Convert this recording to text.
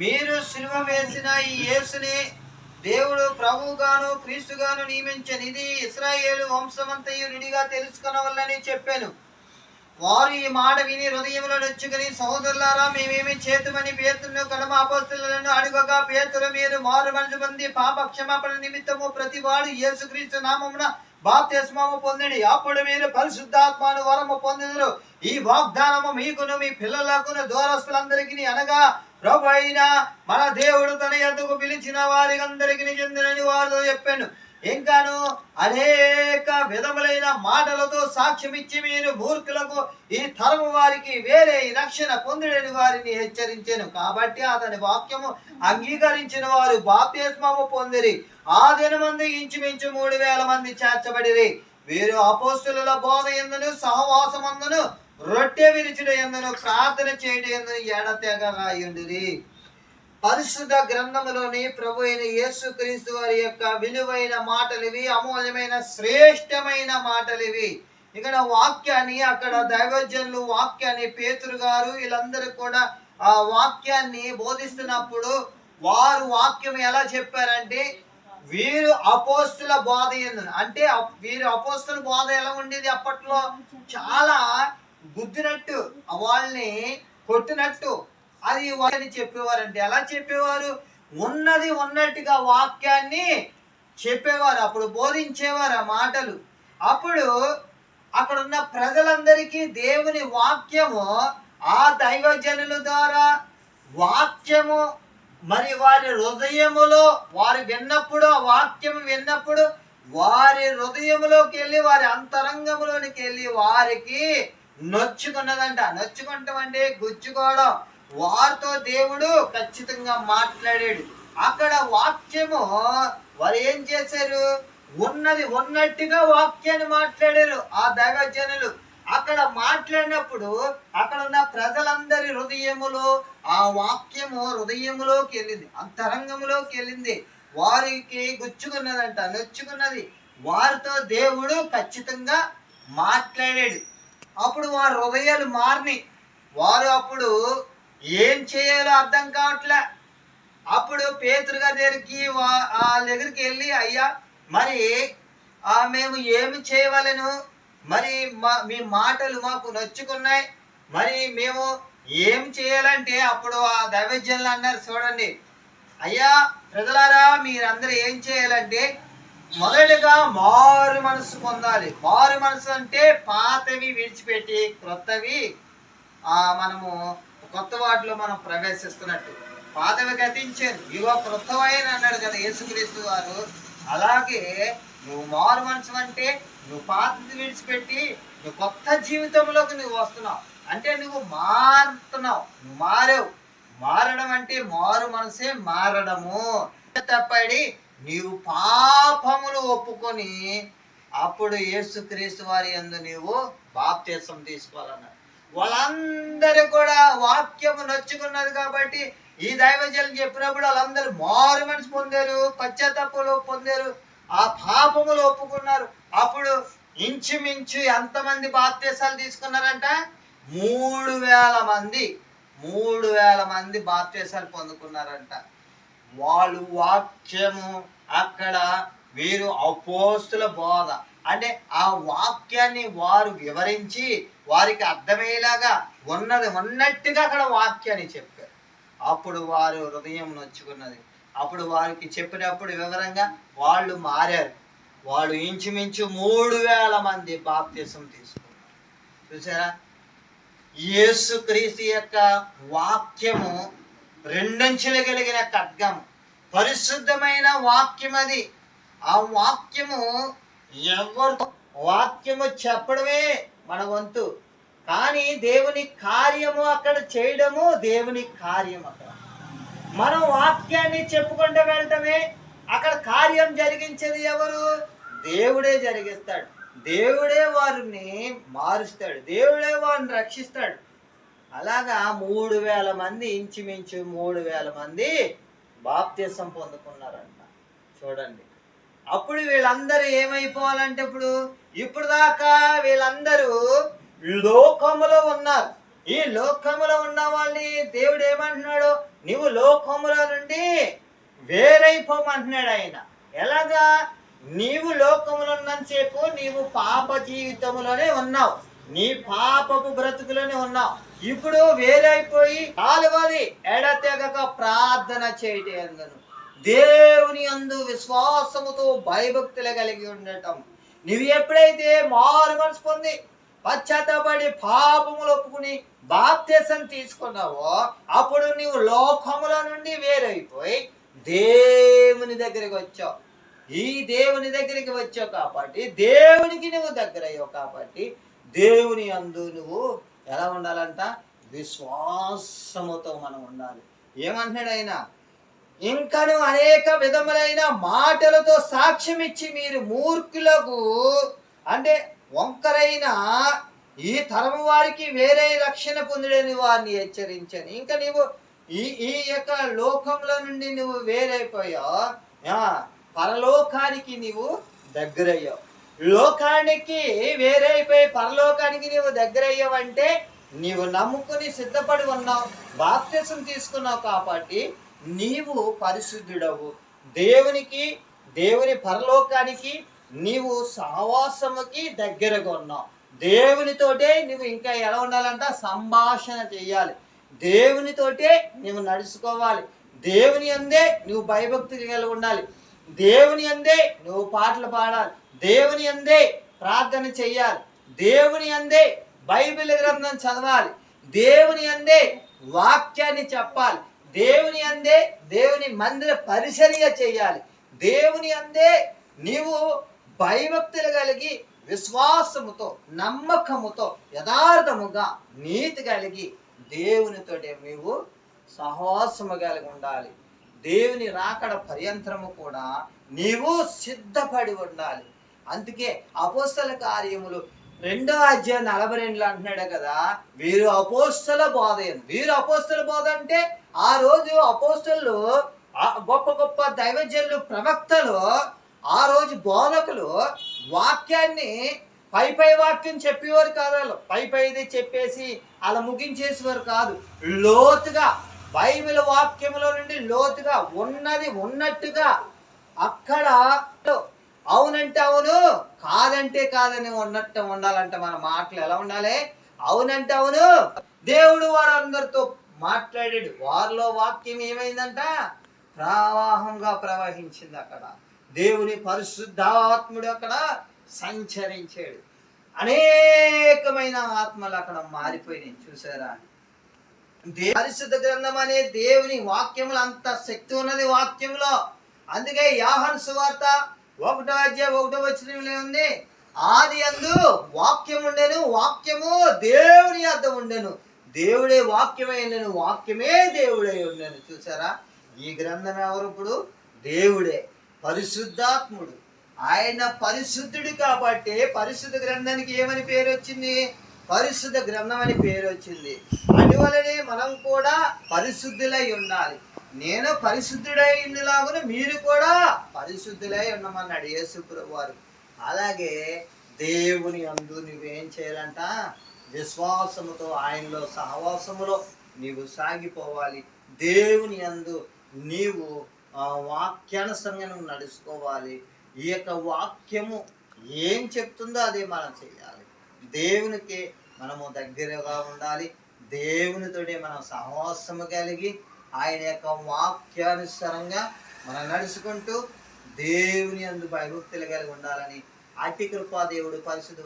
మీరు సినిమా వేసిన ఈ యేసుని దేవుడు ప్రభువుగాను క్రీస్తుగాను నియమించని ఇది ఇస్రాయేలు వంశమంతయు నిడిగా తెలుసుకొనవల్లని చెప్పాను. వారు ఈ మాట విని హృదయంలో నొచ్చుకుని సహోదరులారా మేమేమి చేతుమని పేతులను కడమ అపోస్తులను అడుగగా పేతులు మీరు మారు మనసు పొంది పాప క్షమాపణ నిమిత్తము ప్రతి వాడు యేసుక్రీస్తు నామమున బాప్తిస్మము పొందిడి. అప్పుడు మీరు పరిశుద్ధాత్మను వరము పొందినరు ఈ వాగ్దానము మీకును మీ పిల్లలకును దూరస్తులందరికీ అనగా ప్రభు అయినా మన దేవుడు తన ఎందుకు పిలిచిన వారి అందరికి చెందినని వారితో చెప్పాను. ఇంకాను అనేక విధములైన మాటలతో సాక్ష్యమిచ్చి మీరు మూర్ఖులకు ఈ తరము వారికి వేరే రక్షణ పొందిడని వారిని హెచ్చరించాను. కాబట్టి అతని వాక్యము అంగీకరించిన వారు బాప్తిస్మము పొందిరి. ఆ దినమంది ఇంచుమించు మూడు వేల మంది చేర్చబడిరి. వీరు అపోస్తుల బోధ ఎందును సహవాసమందును రొట్టె విరిచుడు ఎందును ప్రార్థన చేయడం ఎందును ఎడతెగ రాయుండిరి. పరిశుద్ధ గ్రంథములోని ప్రభు అయిన యేసుక్రీస్తు వారి యొక్క విలువైన మాటలు ఇవి అమూల్యమైన శ్రేష్టమైన మాటలు ఇవి ఇక్కడ వాక్యాన్ని అక్కడ దైవజనులు వాక్యాన్ని పేతురు గారు వీళ్ళందరూ కూడా ఆ వాక్యాన్ని బోధిస్తున్నప్పుడు వారు వాక్యం ఎలా చెప్పారంటే వీరు అపోస్తుల బోధ ఎందును. అంటే అప్- వీరు అపోస్తుల బోధ ఎలా ఉండేది అప్పట్లో? చాలా గుద్దినట్టు వాళ్ళని కొట్టినట్టు. అది వారిని చెప్పేవారంటే ఎలా చెప్పేవారు? ఉన్నది ఉన్నట్టుగా వాక్యాన్ని చెప్పేవారు అప్పుడు బోధించేవారు ఆ మాటలు. అప్పుడు అక్కడ ఉన్న ప్రజలందరికీ దేవుని వాక్యము ఆ దైవజనుల ద్వారా వాక్యము మరి వారి హృదయములో వారు విన్నప్పుడు ఆ వాక్యం విన్నప్పుడు వారి హృదయములోకి వెళ్ళి వారి అంతరంగంలోనికి వెళ్ళి వారికి నొచ్చుకున్నదంట. నొచ్చుకుంటాం అంటే గుచ్చుకోవడం. వారితో దేవుడు ఖచ్చితంగా మాట్లాడాడు. అక్కడ వాక్యము వారు ఏం చేశారు? ఉన్నది ఉన్నట్టుగా వాక్యాన్ని మాట్లాడారు ఆ దైవజనులు. అక్కడ మాట్లాడినప్పుడు అక్కడ ఉన్న ప్రజలందరి హృదయములో ఆ వాక్యము హృదయములోకి వెళ్ళింది. అంతరంగంలోకి వెళ్ళింది. వారికి గుచ్చుకున్నదంట నొచ్చుకున్నది. వారితో దేవుడు ఖచ్చితంగా మాట్లాడాడు. అప్పుడు వారి హృదయాలు మారినాయి. వారు అప్పుడు ఏం చేయాలో అర్థం కావట్లే. అప్పుడు పేతురు దగ్గరికి వా- వాళ్ళ దగ్గరికి వెళ్ళి అయ్యా మరి మేము ఏమి చేయవలను? మరి మా మీ మాటలు మాకు నచ్చుకున్నాయి. మరి మేము ఏం చేయాలంటే అప్పుడు ఆ దైవజ్ఞులు అన్నారు చూడండి. అయ్యా ప్రజలారా మీరందరూ ఏం చేయాలంటే మొదటిగా మారు మనసు పొందాలి. మారు మనసు అంటే పాతవి విడిచిపెట్టి క్రొత్తవి మనము కొత్త వాటిలో మనం ప్రవేశిస్తున్నట్టు. పాతవి గతించారు ఇవో క్రొత్తవైన అన్నాడు కదా యేసుక్రీస్తు వారు. అలాగే నువ్వు మారు మనసు అంటే నువ్వు పాతది విడిచిపెట్టి నువ్వు కొత్త జీవితంలోకి నువ్వు వస్తున్నావు. అంటే నువ్వు మారుతున్నావు. నువ్వు మారావు. మారడం అంటే మారు మనసే మారడము. తప్పడి నీవు పాపములు ఒప్పుకొని అప్పుడు యేసుక్రీస్తు వారి యందు నీవు బాప్తీసం తీసుకోవాలన్నారు. వాళ్ళందరూ కూడా వాక్యము నచ్చుకున్నది కాబట్టి ఈ దైవజలు చెప్పినప్పుడు వాళ్ళందరూ మారు మనసు పొందారు పశ్చాత్తాపంలో పొందారు ఆ పాపములు ఒప్పుకున్నారు. అప్పుడు ఇంచుమించు ఎంతమంది బాప్తీసాలు తీసుకున్నారంట? మూడు వేల మంది మూడు వేల మంది బాప్తీసాలు పొందుకున్నారంట. వాళ్ళు వాక్యము అక్కడ వీరు అపోస్తుల బోధ. అంటే ఆ వాక్యాన్ని వారు వివరించి వారికి అర్థమయ్యేలాగా ఉన్నది ఉన్నట్టుగా అక్కడ వాక్యాన్ని చెప్పారు. అప్పుడు వారు హృదయం నొచ్చుకున్నది. అప్పుడు వారికి చెప్పినప్పుడు వివరంగా వాళ్ళు మారారు. వాళ్ళు ఇంచుమించు మూడు వేల మంది బాప్తీసం తీసుకున్నారు. చూసారా? యేసు క్రీస్తు యొక్క వాక్యము రెండంచెలు కలిగిన ఖడ్గము. పరిశుద్ధమైన వాక్యం అది ఆ వాక్యము ఎవరు వాక్యము చెప్పడమే మన వంతు. కానీ దేవుని కార్యము అక్కడ చేయడము దేవుని కార్యం అక్కడ. మనం వాక్యాన్ని చెప్పుకుంటూ వెళ్ళటమే. అక్కడ కార్యం జరిగించేది ఎవరు? దేవుడే జరిగిస్తాడు. దేవుడే వారిని మారుస్తాడు. దేవుడే వారిని రక్షిస్తాడు. అలాగా మూడు వేల మంది ఇంచుమించు మూడు వేల మంది బాప్తీసం పొందుకున్నారంట. చూడండి. అప్పుడు వీళ్ళందరూ ఏమైపోవాలంటే ఇప్పుడు ఇప్పుడు దాకా వీళ్ళందరూ లోకములో ఉన్నారు. ఈ లోకములో ఉన్న వాళ్ళని దేవుడు ఏమంటున్నాడు? నీవు లోకములో నుండి వేరైపోమంటున్నాడు ఆయన. ఎలాగా? నీవు లోకములో ఉన్నంతసేపు నీవు పాప జీవితంలోనే ఉన్నావు. నీ పాపపు బ్రతుకులోనే ఉన్నావు. ఇప్పుడు వేరైపోయి కాలువది ఎడతెగక ప్రార్థన చేయటం దేవుని అందు విశ్వాసముతో భయభక్తులు కలిగి ఉండటం. నువ్వు ఎప్పుడైతే మారు మనసు పొంది పశ్చాత్తపడి పాపములు ఒప్పుకుని బాప్తీసం తీసుకున్నావో అప్పుడు నీవు లోకముల నుండి వేరైపోయి దేవుని దగ్గరికి వచ్చావు. ఈ దేవుని దగ్గరికి వచ్చావు కాబట్టి దేవునికి నువ్వు దగ్గర అయ్యావు కాబట్టి దేవుని అందు నువ్వు ఎలా ఉండాలంట? విశ్వాసముతో మనం ఉండాలి. ఏమంటున్నాడు ఆయన? ఇంకను అనేక విధములైన మాటలతో సాక్ష్యం ఇచ్చి మీరు మూర్ఖులకు అంటే వంకరైన ఈ తరము వారికి వేరే రక్షణ పొందుడని వారిని హెచ్చరించని. ఇంకా నీవు ఈ ఈ యొక్క లోకంలో నుండి నువ్వు వేరైపోయావు. ఆ, పరలోకానికి నీవు దగ్గరయ్యావు. లోకానికి వేరైపోయి పరలోకానికి నీవు దగ్గరయ్యావంటే నీవు నమ్ముకుని సిద్ధపడి ఉన్నావు బాప్తిసం తీసుకున్నావు కాబట్టి నీవు పరిశుద్ధుడవు. దేవునికి దేవుని పరలోకానికి నీవు సహవాసముకి దగ్గరగా ఉన్నావు. దేవునితోటే నువ్వు ఇంకా ఎలా ఉండాలంట? సంభాషణ చేయాలి. దేవునితోటే నువ్వు నడుచుకోవాలి. దేవుని అందే నువ్వు భయభక్తులు కలిగి ఉండాలి. దేవుని అందే నువ్వు పాటలు పాడాలి. దేవుని అందే ప్రార్థన చెయ్యాలి. దేవుని అందే బైబిల్ గ్రంథం చదవాలి. దేవుని అందే వాక్యాన్ని చెప్పాలి. దేవుని అందే దేవుని మందిర పరిచర్య చేయాలి దేవుని అందే నీవు భయభక్తులు కలిగి విశ్వాసముతో నమ్మకముతో యథార్థముగా నీతి కలిగి దేవునితోటి నీవు సహవాసము కలిగి ఉండాలి. దేవుని రాకడ పర్యంతరము కూడా నీవు సిద్ధపడి ఉండాలి. అందుకే అపోస్తల కార్యములు రెండో అధ్యాయం నలభై రెండులో అంటున్నాడు కదా వీరు అపోస్తల బోధ వీరు అపోస్తల బోధ అంటే ఆ రోజు అపోస్తలు గొప్ప గొప్ప దైవజనులు ప్రవక్తలు ఆ రోజు బోధకులు వాక్యాన్ని పై పై వాక్యం చెప్పేవారు కాదు వాళ్ళు. పై పైది చెప్పేసి అలా ముగించేసేవారు కాదు. లోతుగా బైబిల్ వాక్యంలో నుండి లోతుగా ఉన్నది ఉన్నట్టుగా అక్కడ అవునంటే అవును కాదంటే కాదని ఉన్నట్టు ఉండాలంటే మన మాటలు ఎలా ఉండాలి? అవునంటే అవును. దేవుడు వారందరితో మాట్లాడాడు. వారిలో వాక్యం ఏమైందంట? ప్రవాహంగా ప్రవహించింది అక్కడ. దేవుని పరిశుద్ధాత్ముడు అక్కడ సంచరించాడు. అనేకమైన ఆత్మలు అక్కడ మారిపోయినాయి చూసారా? పరిశుద్ధ గ్రంథం అనే దేవుని వాక్యములు అంత శక్తి ఉన్నది వాక్యములో. అందుకే యాహన్ సువార్త ఒకటో అధ్యాయం ఒకటో వచ్చిన ఉంది. ఆది అందు వాక్యం ఉండెను వాక్యము దేవుని అర్థం ఉండెను. దేవుడే వాక్యమై ఉండెను వాక్యమే దేవుడై ఉండెను. చూసారా? ఈ గ్రంథం ఎవరు ఇప్పుడు? దేవుడే పరిశుద్ధాత్ముడు. ఆయన పరిశుద్ధుడు కాబట్టి పరిశుద్ధ గ్రంథానికి ఏమని పేరు వచ్చింది? పరిశుద్ధ గ్రంథం అని పేరు వచ్చింది. అందువలనే మనం కూడా పరిశుద్ధులై ఉండాలి. నేను పరిశుద్ధుడై ఉండేలాగున మీరు కూడా పరిశుద్ధులై ఉండమన్నాడు యేసుప్రభు వారు అలాగే దేవుని అందు నువ్వేం చేయాలంట? విశ్వాసముతో ఆయనలో సహవాసములో నీవు సాగిపోవాలి. దేవుని అందు నీవు ఆ నువ్వు నడుచుకోవాలి. ఈ యొక్క వాక్యము ఏం చెప్తుందో అదే మనం చేయాలి. దేవునికి మనము దగ్గరగా ఉండాలి. దేవునితోటి మనం సహవాసము కలిగి ఆయన యొక్క వాక్యానుసారంగా మనం నడుచుకుంటూ దేవుని అందు భయభక్తులు కలిగి ఉండాలని అట్టి కృపా దేవుడు పరిశుద్ధ